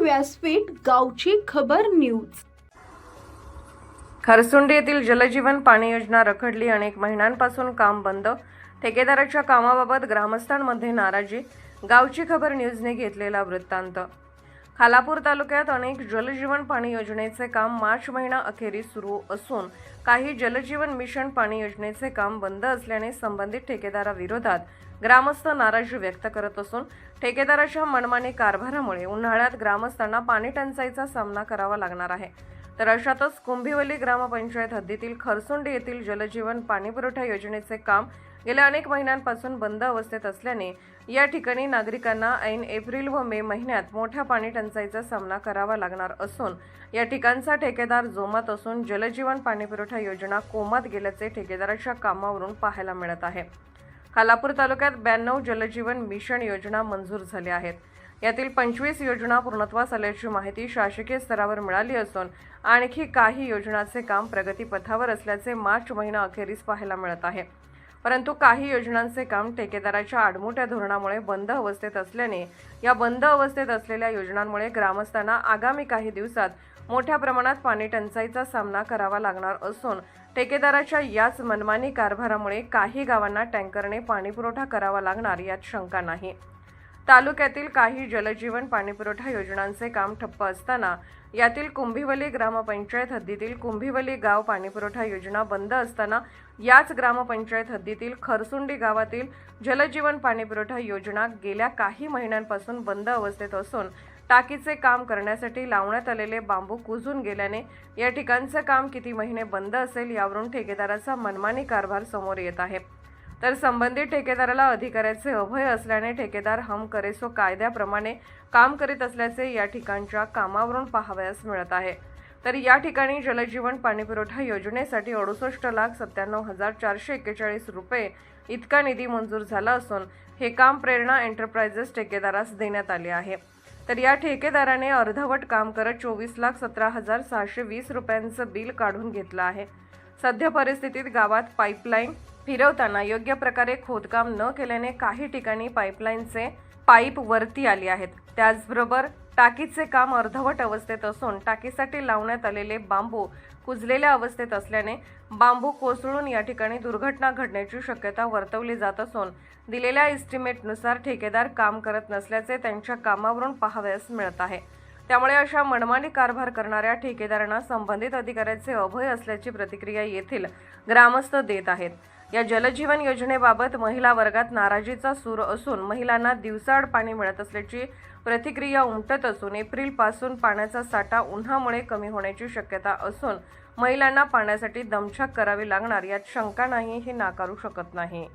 व्यासपीठ गावची खबर न्यूज. खरसुंडी येथील जलजीवन पाणी योजना रखडली. अनेक महिन्यांपासून काम बंद. ठेकेदाराच्या कामाबाबत ग्रामस्थांमध्ये नाराजी. गावची खबर न्यूजने घेतलेला वृत्तांत. खालापूर तालुक्यात अनेक जलजीवन पाणी योजनेचे काम मार्च महिना अखेरीस सुरू असून काही जलजीवन मिशन पाणी योजनेचे काम बंद असल्याने संबंधित ठेकेदाराविरोधात ग्रामस्थ नाराजी व्यक्त करत असून ठेकेदाराच्या मनमानी कारभारामुळे उन्हाळ्यात ग्रामस्थांना पाणी टंचाईचा सामना करावा लागणार आहे. तर अशातच कुंभिवली ग्रामपंचायत हद्दीतील खरसुंडी येथील जलजीवन पाणीपुरवठा योजनेचे काम गेल्या अनेक महिन्यांपासून बंद अवस्थेत असल्याने या ठिकाणी नागरिकांना ऐन एप्रिल व मे महिन्यात मोठ्या पाणी टंचाईचा सामना करावा लागणार असून या ठिकाणचा ठेकेदार जोमात असून जलजीवन पाणीपुरवठा योजना कोमात गेल्याचे ठेकेदाराच्या कामावरून पाहायला मिळत आहे. खालापूर तालुक्यात ब्याण्णव जलजीवन मिशन योजना मंजूर झाल्या आहेत. यातील पंचवीस योजना पूर्णत्वास आल्याची माहिती शासकीय स्तरावर मिळाली असून आणखी काही योजनांचे काम प्रगतीपथावर असल्याचे मार्च महिना अखेरीस पाहायला मिळत आहे. परंतु काही योजनांचे काम ठेकेदाराच्या आडमोठ्या धोरणामुळे बंद अवस्थेत असल्याने या बंद अवस्थेत असलेल्या योजनांमुळे ग्रामस्थांना आगामी काही दिवसात मोठ्या प्रमाणात पाणी टंचाईचा सामना करावा लागणार असून ठेकेदाराच्या याच मनमानी कारभारामुळे काही गावांना टँकरने पाणीपुरवठा करावा लागणार यात शंका नाही. तालुक्यातील काही जलजीवन पाणीपुरवठा योजनांचे काम ठप्प असताना यातील कुंभिवली ग्रामपंचायत हद्दीतील कुंभिवली गाव पाणीपुरवठा योजना बंद असताना याच ग्रामपंचायत हद्दीतील खरसुंडी गावातील जलजीवन पाणीपुरवठा योजना गेल्या काही महिन्यांपासून बंद अवस्थेत असून टाकीचे काम करण्यासाठी लावण्यात आलेले बांबू कुजून गेल्याने या ठिकाणचं काम किती महिने बंद असेल यावरून ठेकेदाराचा मनमानी कारभार समोर येत आहे. तर संबंधित ठेकेदाराला अधिकाऱ्याचे अभय असल्याने ठेकेदार हम करेसो कायद्याप्रमाणे काम करीत असल्याचे या ठिकाणच्या कामावरून पाहावयास मिळत आहे. तर या ठिकाणी जलजीवन पाणीपुरवठा योजनेसाठी अडुसष्ट लाख सत्त्याण्णव हजार चारशे एक्केचाळीस रुपये इतका निधी मंजूर झाला असून हे काम प्रेरणा एंटरप्राइजेस ठेकेदारास देण्यात आले आहे. तर या ठेकेदाराने अर्धवट काम करत चोवीस लाख सतरा हजार सहाशे वीस रुपयांचं बिल काढून घेतलं आहे. सध्या परिस्थितीत गावात पाईपलाईन फिरवताना योग्य प्रकारे खोदकाम न केल्याने काही ठिकाणी पाईपलाईनचे पाईप वरती आले आहेत. त्याचबरोबर टाकीचे काम अर्धवट अवस्थेत असून टाकीसाठी लावण्यात आलेले बांबू कुजलेल्या अवस्थेत असल्याने बांबू कोसळून या ठिकाणी दुर्घटना घडण्याची शक्यता वर्तवली जात असून दिलेल्या इस्टिमेटनुसार ठेकेदार काम करत नसल्याचे त्यांच्या कामावरून पाहावयास मिळत आहे. त्यामुळे अशा मनमानी कारभार करणाऱ्या ठेकेदारांना संबंधित अधिकाऱ्याचे अभय असल्याची प्रतिक्रिया येथील ग्रामस्थ देत आहेत. या जलजीवन योजनेबाबत महिला वर्गात नाराजीचा सूर असून महिलांना दिवसाआड पाणी मिळत असल्याची प्रतिक्रिया उमटत असून एप्रिलपासून पाण्याचा साठा उन्हामुळे कमी होण्याची शक्यता असून महिलांना पाण्यासाठी दमछाक करावी लागणार यात शंका नाही हे नाकारू शकत नाही.